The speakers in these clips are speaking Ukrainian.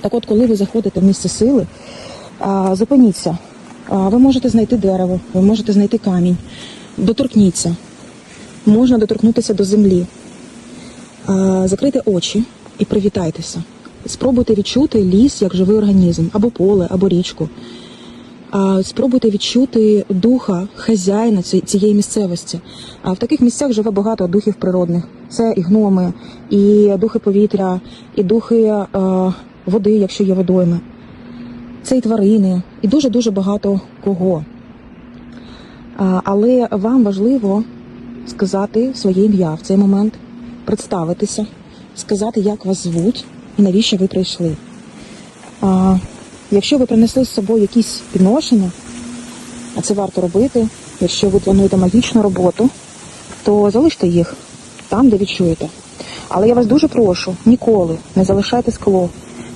Так от, коли ви заходите в місце сили, зупиніться. Ви можете знайти дерево, ви можете знайти камінь. Доторкніться. Можна доторкнутися до землі. Закрийте очі і привітайтеся. Спробуйте відчути ліс як живий організм, або поле, або річку. Спробуйте відчути духа хазяїна цієї місцевості. А в таких місцях живе багато духів природних. Це і гноми, і духи повітря, і духи води, якщо є водойми. Це і тварини, і дуже дуже багато кого. Але вам важливо сказати своє ім'я в цей момент, представитися, сказати, як вас звуть і навіщо ви прийшли. А, якщо ви принесли з собою якісь підношення, а це варто робити, якщо ви плануєте магічну роботу, то залиште їх там, де відчуєте. Але я вас дуже прошу, ніколи не залишайте скло,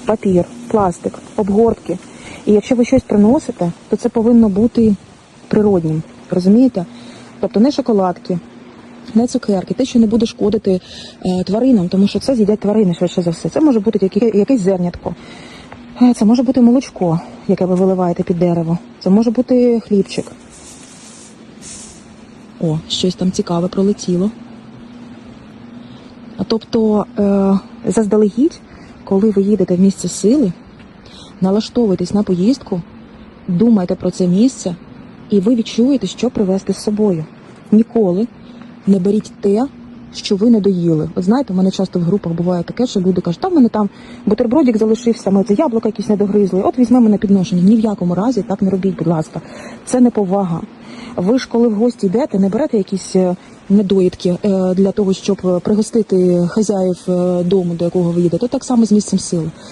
папір, пластик, обгортки. І якщо ви щось приносите, то це повинно бути природнім. Розумієте? Тобто не шоколадки, не цукерки, те, що не буде шкодити е, тваринам, тому що це з'їдять тварини швидше за все. Це може бути якесь зернятко. Е, Це може бути молочко, яке ви виливаєте під дерево. Це може бути хлібчик. О, щось там цікаве пролетіло. Тобто, е, заздалегідь, коли ви їдете в місце сили, налаштовуйтесь на поїздку, думайте про це місце, і ви відчуєте, що привезти з собою. Ніколи не беріть те, що ви не доїли. От знаєте, у мене часто в групах буває таке, що люди кажуть, там в мене там бутербродик залишився, ми це яблука якісь не догризли. От візьмемо на підношення. Ні в якому разі так не робіть, будь ласка. Це не повага. Ви ж, коли в гості йдете, не берете якісь е, недоїдки е, для того, щоб е, пригостити хазяїв дому, до якого ви їдете. Так само з місцем сили.